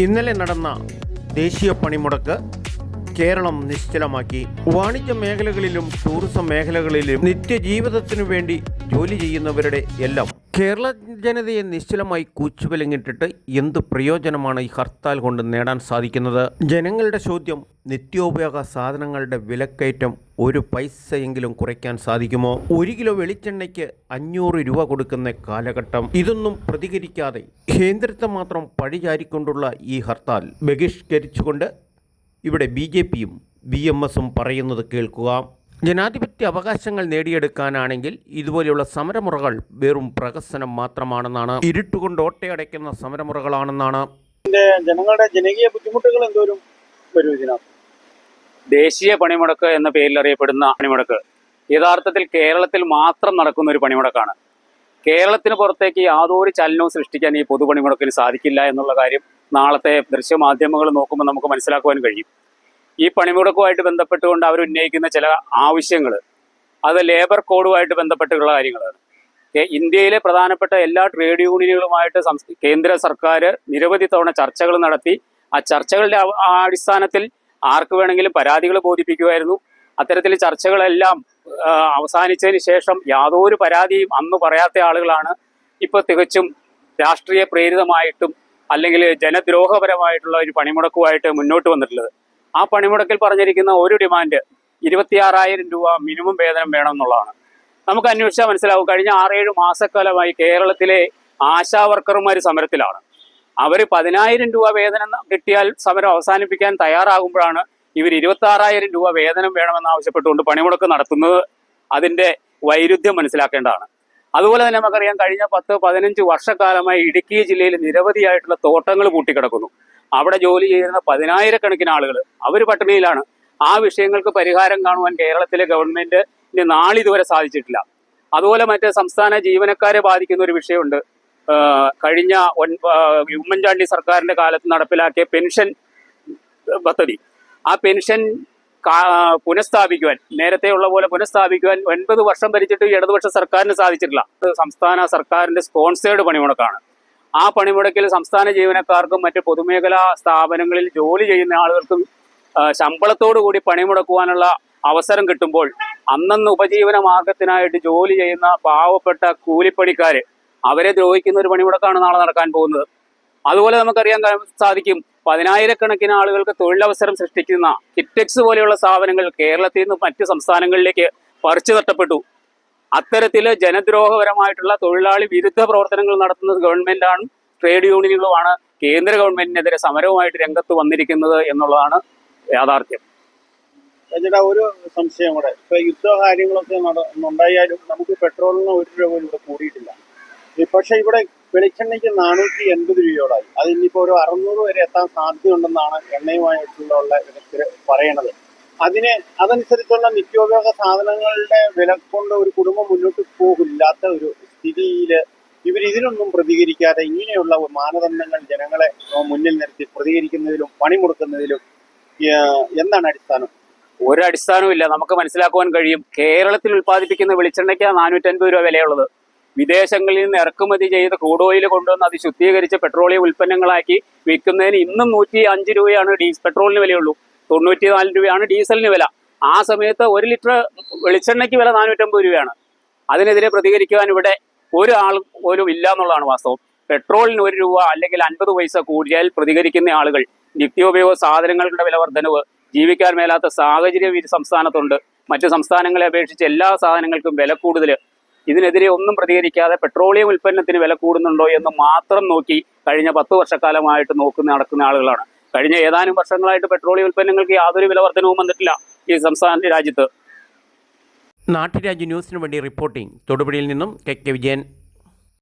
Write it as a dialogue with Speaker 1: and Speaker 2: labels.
Speaker 1: ഇന്നലെ നടന്ന ദേശീയ പണിമുടക്ക് കേരളം നിശ്ചലമാക്കി. വാണിജ്യ മേഖലകളിലും ടൂറിസം മേഖലകളിലും നിത്യജീവിതത്തിനു വേണ്ടി ജോലി ചെയ്യുന്നവരുടെ എല്ലാം കേരള ജനതയെ നിശ്ചലമായി കൂച്ചുവിലങ്ങിട്ടിട്ട് എന്ത് പ്രയോജനമാണ് ഈ ഹർത്താൽ കൊണ്ട് നേടാൻ സാധിക്കുന്നത്? ജനങ്ങളുടെ ചോദ്യം നിത്യോപയോഗ സാധനങ്ങളുടെ വിലക്കയറ്റം ഒരു പൈസയെങ്കിലും കുറയ്ക്കാൻ സാധിക്കുമോ? ഒരു കിലോ വെളിച്ചെണ്ണയ്ക്ക് അഞ്ഞൂറ് രൂപ കൊടുക്കുന്ന കാലഘട്ടം ഇതൊന്നും പ്രതികരിക്കാതെ കേന്ദ്രത്തെ മാത്രം പഴിചാരിക്കൊണ്ടുള്ള ഈ ഹർത്താൽ ബഹിഷ്കരിച്ചുകൊണ്ട് ഇവിടെ ബി ജെ പിയും ബി എം എസും പറയുന്നത് കേൾക്കുക. ജനാധിപത്യ അവകാശങ്ങൾ നേടിയെടുക്കാനാണെങ്കിൽ ഇതുപോലെയുള്ള സമരമുറകൾ വെറും പ്രഹസനം മാത്രമാണെന്നാണ്. ഇരുട്ടുകൊണ്ട് ഓട്ടയടയ്ക്കുന്ന സമരമുറകളാണെന്നാണ്.
Speaker 2: ജനങ്ങളുടെ ജനകീയ ബുദ്ധിമുട്ടുകൾ എന്തോരും വരും ഇതിനകത്ത്?
Speaker 3: ദേശീയ പണിമുടക്ക് എന്ന പേരിൽ അറിയപ്പെടുന്ന പണിമുടക്ക് യഥാർത്ഥത്തിൽ കേരളത്തിൽ മാത്രം നടക്കുന്ന ഒരു പണിമുടക്കാണ്. കേരളത്തിന് പുറത്തേക്ക് യാതൊരു ചലനവും സൃഷ്ടിക്കാൻ ഈ പൊതുപണിമുടക്കിന് സാധിക്കില്ല എന്നുള്ള കാര്യം നാളത്തെ ദൃശ്യമാധ്യമങ്ങൾ നോക്കുമ്പോൾ നമുക്ക് മനസ്സിലാക്കുവാൻ കഴിയും. ഈ പണിമുടക്കുമായിട്ട് ബന്ധപ്പെട്ടുകൊണ്ട് അവർ ഉന്നയിക്കുന്ന ചില ആവശ്യങ്ങൾ അത് ലേബർ കോഡുമായിട്ട് ബന്ധപ്പെട്ടുള്ള കാര്യങ്ങളാണ്. ഇന്ത്യയിലെ പ്രധാനപ്പെട്ട എല്ലാ ട്രേഡ് യൂണിയനുകളുമായിട്ട് കേന്ദ്ര സർക്കാർ നിരവധി തവണ ചർച്ചകൾ നടത്തി. ആ ചർച്ചകളുടെ അടിസ്ഥാനത്തിൽ ആർക്ക് വേണമെങ്കിലും പരാതികൾ ബോധിപ്പിക്കുമായിരുന്നു. അത്തരത്തിൽ ചർച്ചകളെല്ലാം അവസാനിച്ചതിന് ശേഷം യാതൊരു പരാതിയും അന്ന് പറയാത്ത ആളുകളാണ്. ഇപ്പോൾ തികച്ചും രാഷ്ട്രീയ പ്രേരിതമായിട്ടും അല്ലെങ്കിൽ ജനദ്രോഹപരമായിട്ടുള്ള ഒരു പണിമുടക്കുമായിട്ട് മുന്നോട്ട് വന്നിട്ടുള്ളത്. ആ പണിമുടക്കിൽ പറഞ്ഞിരിക്കുന്ന ഒരു ഡിമാൻഡ് ഇരുപത്തിയാറായിരം രൂപ മിനിമം വേതനം വേണം എന്നുള്ളതാണ് നമുക്ക് അന്വേഷിച്ചാൽ മനസ്സിലാവും. കഴിഞ്ഞ ആറേഴ് മാസക്കാലമായി കേരളത്തിലെ ആശാ വർക്കർമാർ സമരത്തിലാണ്. അവർ പതിനായിരം രൂപ വേതനം കിട്ടിയാൽ സമരം അവസാനിപ്പിക്കാൻ തയ്യാറാകുമ്പോഴാണ് ഇവർ ഇരുപത്തി ആറായിരം രൂപ വേതനം വേണമെന്ന് ആവശ്യപ്പെട്ടുകൊണ്ട് പണിമുടക്ക് നടത്തുന്നത് അതിന്റെ വൈരുദ്ധ്യം മനസ്സിലാക്കേണ്ടതാണ്. അതുപോലെ തന്നെ നമുക്കറിയാം കഴിഞ്ഞ പത്ത് പതിനഞ്ച് വർഷക്കാലമായി ഇടുക്കി ജില്ലയിൽ നിരവധിയായിട്ടുള്ള തോട്ടങ്ങൾ പൂട്ടിക്കിടക്കുന്നു. അവിടെ ജോലി ചെയ്യുന്ന പതിനായിരക്കണക്കിന് ആളുകൾ അവർ പട്ടിണിയിലാണ്. ആ വിഷയങ്ങൾക്ക് പരിഹാരം കാണുവാൻ കേരളത്തിലെ ഗവൺമെന്റ് നാളിതുവരെ സാധിച്ചിട്ടില്ല. അതുപോലെ മറ്റേ സംസ്ഥാന ജീവനക്കാരെ ബാധിക്കുന്ന ഒരു വിഷയമുണ്ട്. കഴിഞ്ഞ ഉമ്മൻചാണ്ടി സർക്കാരിന്റെ കാലത്ത് നടപ്പിലാക്കിയ പെൻഷൻ പദ്ധതി. ആ പെൻഷൻ പുനഃസ്ഥാപിക്കുവാൻ നേരത്തെ ഉള്ള പോലെ പുനഃസ്ഥാപിക്കുവാൻ ഒൻപത് വർഷം ഭരിച്ചിട്ട് ഇടതുപക്ഷ സർക്കാരിന് സാധിച്ചിട്ടില്ല. സംസ്ഥാന സർക്കാരിന്റെ സ്പോൺസേഡ് പണിമുടക്കാണ്. ആ പണിമുടക്കിൽ സംസ്ഥാന ജീവനക്കാർക്കും മറ്റ് പൊതുമേഖലാ സ്ഥാപനങ്ങളിൽ ജോലി ചെയ്യുന്ന ആളുകൾക്കും ശമ്പളത്തോടു കൂടി പണിമുടക്കുവാനുള്ള അവസരം കിട്ടുമ്പോൾ അന്നന്ന് ഉപജീവന മാർഗത്തിനായിട്ട് ജോലി ചെയ്യുന്ന പാവപ്പെട്ട കൂലിപ്പണിക്കാര് അവരെ ദ്രോഹിക്കുന്ന ഒരു പണിമുടക്കാണ് നാളെ നടക്കാൻ പോകുന്നത്. അതുപോലെ നമുക്കറിയാൻ സാധിക്കും പതിനായിരക്കണക്കിന് ആളുകൾക്ക് തൊഴിലവസരം സൃഷ്ടിക്കുന്ന കിറ്റക്സ് പോലെയുള്ള സ്ഥാപനങ്ങൾ കേരളത്തിൽ നിന്ന് മറ്റ് സംസ്ഥാനങ്ങളിലേക്ക് പറിച്ചു തട്ടപ്പെട്ടു. അത്തരത്തിൽ ജനദ്രോഹപരമായിട്ടുള്ള തൊഴിലാളി വിരുദ്ധ പ്രവർത്തനങ്ങൾ നടത്തുന്നത് ഗവൺമെന്റാണ്. ട്രേഡ് യൂണിയനുകളുമാണ്. കേന്ദ്ര ഗവൺമെന്റിനെതിരെ സമരവുമായിട്ട് രംഗത്ത് വന്നിരിക്കുന്നത് എന്നുള്ളതാണ് യാഥാർത്ഥ്യം.
Speaker 2: ചേട്ടാ ഒരു സംശയം കൂടെ. ഇപ്പൊ യുദ്ധ കാര്യങ്ങളൊക്കെ ഉണ്ടായാലും നമുക്ക് പെട്രോളിന് ഒരു രൂപ ഇവിടെ കൂടിയിട്ടില്ല. പക്ഷെ ഇവിടെ വെളിച്ചെണ്ണയ്ക്ക് നാനൂറ്റി എൺപത് രൂപയോളായി അത് ഇനിയിപ്പോ ഒരു അറുന്നൂറ് വരെ എത്താൻ സാധ്യതയുണ്ടെന്നാണ് എണ്ണയുമായിട്ടുള്ള വിദഗ്ധർ പറയണത്. അതിന് അതനുസരിച്ചുള്ള നിത്യോപയോഗ സാധനങ്ങളുടെ വില കൊണ്ട് ഒരു കുടുംബം മുന്നോട്ട് പോകില്ലാത്ത ഒരു സ്ഥിതിയിൽ ഇവർ ഇതിനൊന്നും പ്രതികരിക്കാതെ ഇങ്ങനെയുള്ള മാനദണ്ഡങ്ങൾ ജനങ്ങളെ മുന്നിൽ നിർത്തി പ്രതികരിക്കുന്നതിലും പണിമുടക്കുന്നതിലും എന്താണ് അടിസ്ഥാനം?
Speaker 3: ഒരു അടിസ്ഥാനവും ഇല്ല. നമുക്ക് മനസ്സിലാക്കുവാൻ കഴിയും. കേരളത്തിൽ ഉൽപ്പാദിപ്പിക്കുന്ന വെളിച്ചെണ്ണയ്ക്ക് നാനൂറ്റൻപത് രൂപ വിലയുള്ളത്. വിദേശങ്ങളിൽ നിന്ന് ഇറക്കുമതി ചെയ്ത് ക്രൂഡ് ഓയിൽ കൊണ്ടുവന്ന് അത് ശുദ്ധീകരിച്ച് പെട്രോളിയം ഉൽപ്പന്നങ്ങളാക്കി വിൽക്കുന്നതിന് ഇന്നും നൂറ്റി അഞ്ച് രൂപയാണ് ഡീസൽ പെട്രോളിന് വിലയുള്ളൂ. തൊണ്ണൂറ്റി നാല് രൂപയാണ് ഡീസലിന് വില. ആ സമയത്ത് ഒരു ലിറ്റർ വെളിച്ചെണ്ണയ്ക്ക് വില നാനൂറ്റമ്പത് രൂപയാണ്. അതിനെതിരെ പ്രതികരിക്കുവാൻ ഇവിടെ ഒരു ആൾ പോലും ഇല്ല എന്നുള്ളതാണ് വാസ്തവം. പെട്രോളിന് ഒരു രൂപ അല്ലെങ്കിൽ അൻപത് പൈസ കൂടിയാൽ പ്രതികരിക്കുന്ന ആളുകൾ നിത്യോപയോഗ സാധനങ്ങളുടെ വില വർധനവ് ജീവിക്കാൻ മേലാത്ത സാഹചര്യം ഈ സംസ്ഥാനത്തുണ്ട്. മറ്റു സംസ്ഥാനങ്ങളെ അപേക്ഷിച്ച് എല്ലാ സാധനങ്ങൾക്കും വില കൂടുതൽ ഇതിനെതിരെ ഒന്നും പ്രതികരിക്കാതെ പെട്രോളിയം ഉൽപ്പന്നത്തിന് വില കൂടുന്നുണ്ടോ എന്ന് മാത്രം നോക്കി കഴിഞ്ഞ പത്ത് വർഷക്കാലമായിട്ട് നോക്കുന്ന നടക്കുന്ന ആളുകളാണ്. കഴിഞ്ഞ ഏതാനും വർഷങ്ങളായിട്ട് പെട്രോളിയം ഉൽപ്പന്നങ്ങൾക്ക് യാതൊരു വില വർധനവും വന്നിട്ടില്ല ഈ സംസ്ഥാന രാജ്യത്ത്.
Speaker 1: നാട്ടുരാജ്യ ന്യൂസിനു വേണ്ടി റിപ്പോർട്ടിംഗ് തൊടുപുഴയിൽ നിന്നും കെ കെ വിജയൻ